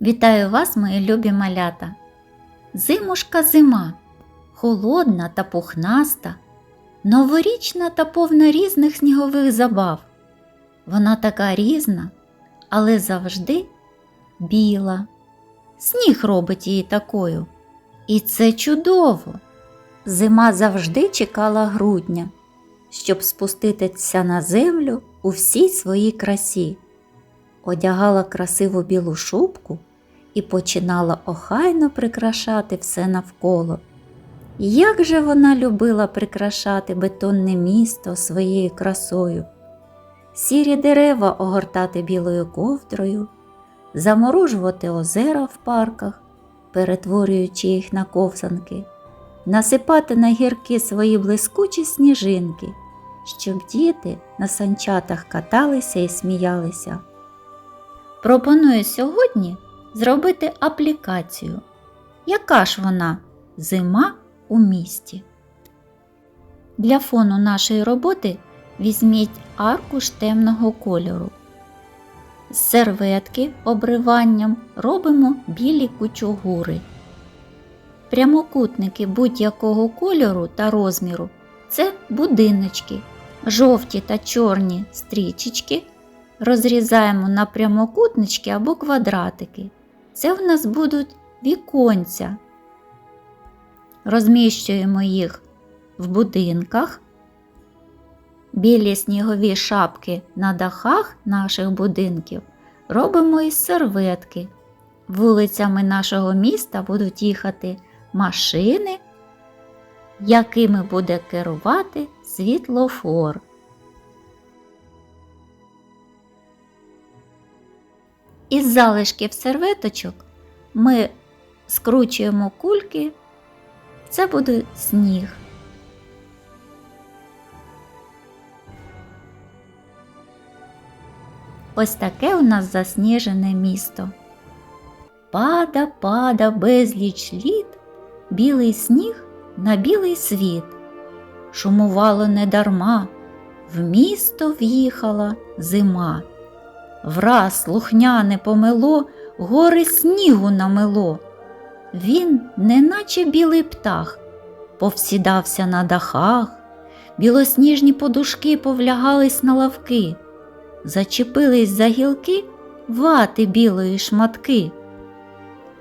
Вітаю вас, мої любі малята. Зимушка зима, холодна та пухнаста, новорічна та повна різних снігових забав. Вона така різна, але завжди біла. Сніг робить її такою. І це чудово. Зима завжди чекала грудня, щоб спуститися на землю у всій своїй красі одягала красиву білу шубку і починала охайно прикрашати все навколо. Як же вона любила прикрашати бетонне місто своєю красою, сірі дерева огортати білою ковдрою, заморожувати озера в парках, перетворюючи їх на ковзанки, насипати на гірки свої блискучі сніжинки, щоб діти на санчатах каталися і сміялися. Пропоную сьогодні зробити аплікацію. Яка ж вона зима у місті? Для фону нашої роботи візьміть аркуш темного кольору. З серветки обриванням робимо білі кучугури. Прямокутники будь-якого кольору та розміру це будиночки, жовті та чорні стрічечки розрізаємо на прямокутнички або квадратики. Це в нас будуть віконця. Розміщуємо їх в будинках. Білі снігові шапки на дахах наших будинків робимо із серветки. Вулицями нашого міста будуть їхати машини, якими буде керувати світлофор. Із залишків серветочок ми скручуємо кульки, це буде сніг. Ось таке у нас засніжене місто. Пада, пада безліч літ, білий сніг на білий світ. Шумувало недарма, в місто в'їхала зима. Враз слухняне помело, гори снігу намело. Він, неначе білий птах, повсідався на дахах, білосніжні подушки повлягались на лавки, зачепились за гілки вати білої шматки.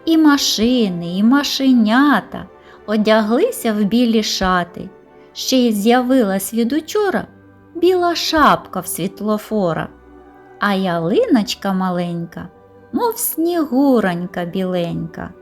І машини, і машенята одяглися в білі шати, ще й з'явилась від учора біла шапка в світлофора а ялиночка маленька, мов снігуронька біленька.